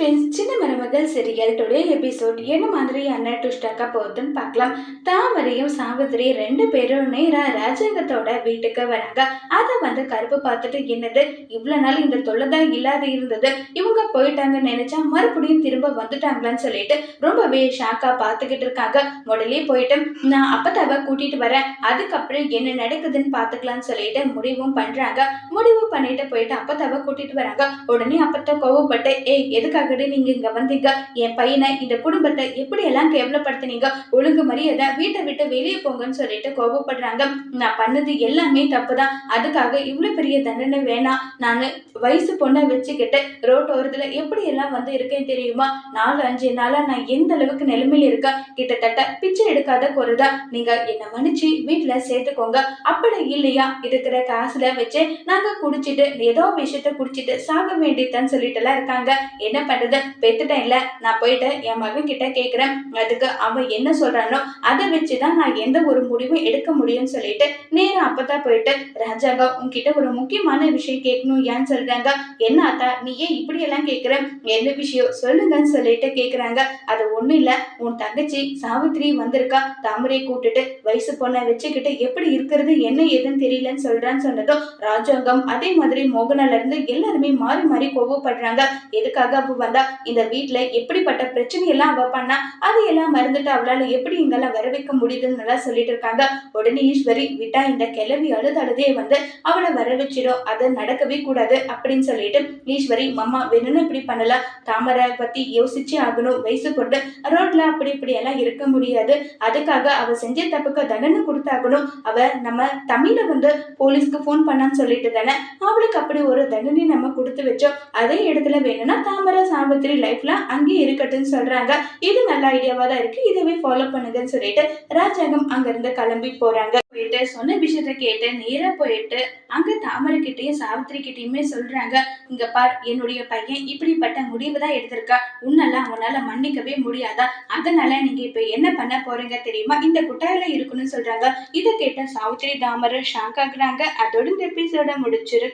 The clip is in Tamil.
ஃப்ரெண்ட்ஸ் சின்ன மருமகள் சீரியல் டுடே எபிசோட் என்ன மாதிரியான ட்விஸ்டாக்கா போகுதுன்னு பார்க்கலாம். தாமரையும் சாவித்திரி ரெண்டு பேரும் நேராக ராஜாங்கத்தோட வீட்டுக்கு வராங்க. அதை வந்து கருப்பு பார்த்துட்டு என்னது? இவ்வளோ நாள் இந்த தொல்லை தான் இல்லாத இருந்தது. இவங்க போயிட்டாங்கன்னு நினைச்சா மறுபடியும் திரும்ப வந்துட்டாங்களான்னு சொல்லிட்டு ரொம்பவே ஷாக்காக பார்த்துக்கிட்டு இருக்காங்க. உடனே போயிட்டு நான் அப்பத்தாவை கூட்டிட்டு வரேன். அதுக்கப்புறம் என்ன நடக்குதுன்னு பார்த்துக்கலாம்னு சொல்லிட்டு முடிவும் பண்ணுறாங்க முடிவு பண்ணிட்டு போயிட்டு அப்பத்தாவை கூட்டிட்டு வராங்க. உடனே அப்பத்த கோவப்பட்டு ஏய் எதுக்காக எதுக்காகடி நீங்க இங்க வந்தீங்க என் பையனை இந்த குடும்பத்தை எப்படி எல்லாம் கேவலப்படுத்தினீங்க ஒழுங்கு மரியாதை வீட்டை விட்டு வெளியே போங்கன்னு சொல்லிட்டு கோபப்படுறாங்க. நான் பண்ணது எல்லாமே தப்பு தான் அதுக்காக இவ்வளவு பெரிய தண்டனை வேணாம். நான் வயசு பொண்ணை வச்சுக்கிட்டு ரோட்டோரத்தில் எப்படி எல்லாம் வந்து இருக்கேன் தெரியுமா? நாலு அஞ்சு நாளா நான் எந்த அளவுக்கு நிலைமையில இருக்கேன்? கிட்டத்தட்ட பிச்சை எடுக்காத குறைதா நீங்க என்ன மன்னிச்சு வீட்டுல சேர்த்துக்கோங்க. அப்படி இல்லையா? இருக்கிற காசுல வச்சு நாங்க குடிச்சிட்டு ஏதோ விஷயத்த குடிச்சிட்டு சாக வேண்டியதுன்னு சொல்லிட்டு எல்லாம் இருக்காங்க. என்ன பண்றது பெத்துட்டேன்ல நான் போயிட்டு என் மகன் கிட்ட கேக்குறேன். அதுக்கு அவன் என்ன சொல்றானோ அதை வச்சுதான் நான் எந்த ஒரு முடிவும் எடுக்க முடியும்னு சொல்லிட்டு நேரம் அப்பதான் போயிட்டு ராஜாங்க உன்கிட்ட ஒரு முக்கியமான விஷயம் கேட்கணும் ஏன்னு சொல்றாங்க? என்ன அத்தா நீ ஏன் இப்படி எல்லாம் கேக்குற? என்ன விஷயம்? சொல்லுங்கன்னு சொல்லிட்டு கேக்குறாங்க. அது ஒண்ணு இல்ல. உன் தங்கச்சி சாவித்திரி வந்திருக்கா. தாமரையை கூட்டுட்டு வயசு பொண்ணை வச்சுக்கிட்டு எப்படி இருக்கிறது என்ன ஏதுன்னு தெரியலன்னு சொல்றான்னு சொன்னதும் ராஜாங்கம் அதே மாதிரி மோகனால இருந்து எல்லாருமே மாறி மாறி கோவப்படுறாங்க. எதுக்காக அவ வந்தா இந்த வீட்ல எப்படிப்பட்ட பிரச்சனை எல்லாம் அவ பண்ணா அதையெல்லாம் மறந்துட்டு அவளால எப்படி இங்கெல்லாம் வர வைக்க முடியுதுன்னு எல்லாம் சொல்லிட்டு இருக்காங்க. உடனே ஈஸ்வரி விட்டா இந்த கிளவி அழுதழுதே வந்து அவளை வர வச்சிடும் அது நடக்கவே கூடாது அப்படின்னு சொல்லிட்டு ஈஸ்வரி மம்மா வேணும்னு இப்படி பண்ணல தாமரை பத்தி யோசிச்சு ஆகணும். வயசு கொண்டு ரோட்ல அப்படி இப்படி எல்லாம் இருக்க முடியாது. அதுக்காக அவ செஞ்ச தப்புக்கு தண்டனை கொடுத்தாகணும். அவ நம்ம தமிழ வந்து போலீஸ்க்கு ஃபோன் பண்ணான்னு சொல்லிட்டு தானே அவளுக்கு அப்படி ஒரு தண்டனை நம்ம கொடுத்து வச்சோம். அதே இடத்துல வேணும்னா தாமரை சாவித்திரி லைஃப்ல அங்கேயே இருக்கட்டும்னு சொல்றாங்க. இது நல்ல ஐடியாவா தான் இருக்கு. இதவே ஃபாலோ பண்ணுங்கன்னு சொல்லிட்டு ராஜாங்கம் அங்கிருந்து கிளம்பி போறாங்க. போயிட்டு சொன்ன விஷயத்த கேட்டு நேரா போயிட்டு அங்க தாமரை சாவித்திரி கிட்டயுமே சொல்றாங்க. இங்க பார் என்னுடைய பையன் இப்படிப்பட்ட முடிவு தான் எடுத்திருக்கா. உன்னெல்லாம் அவனால மன்னிக்கவே முடியாதா? அதனால நீங்க இப்ப என்ன பண்ண போறீங்க தெரியுமா? இந்த குட்டாயில இருக்கணும்னு சொல்றாங்க. இதை கேட்ட சாவித்திரி தாமரை ஷாக் ஆகுறாங்க. அதோட இந்த எபிசோட முடிச்சிருக்கு